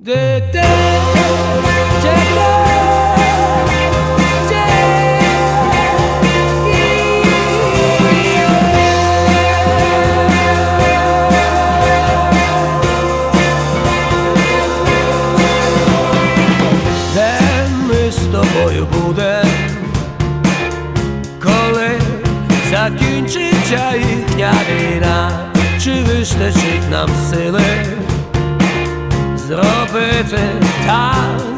Де-де, Де ми з тобою будем, коли закінчиться їхня війна, чи вистачить нам сили зробити так, щоб впала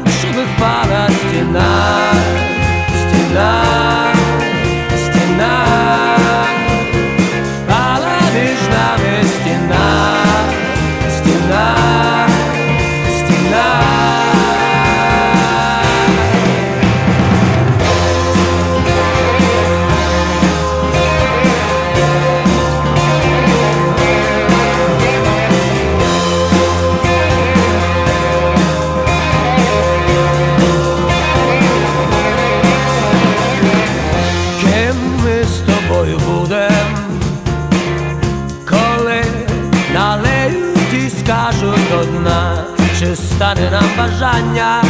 налеють і скажуть одна, чи стане нам бажання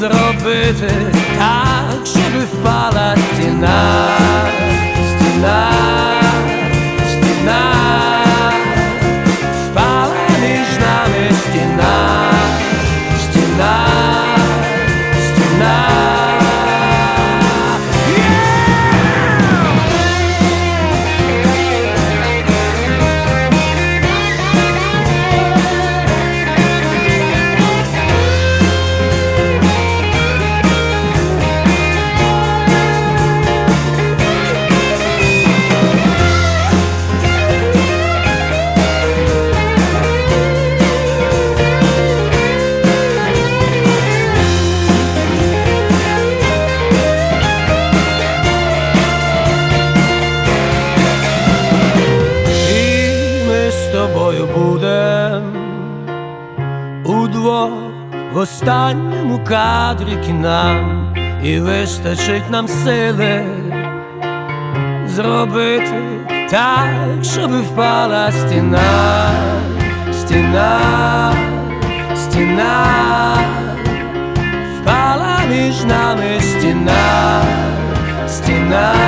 зробити так, щоб впала стіна, в останньому кадрі кіна, і вистачить нам сили зробити так, щоб впала стіна, стіна, стіна, впала між нами стіна, стіна.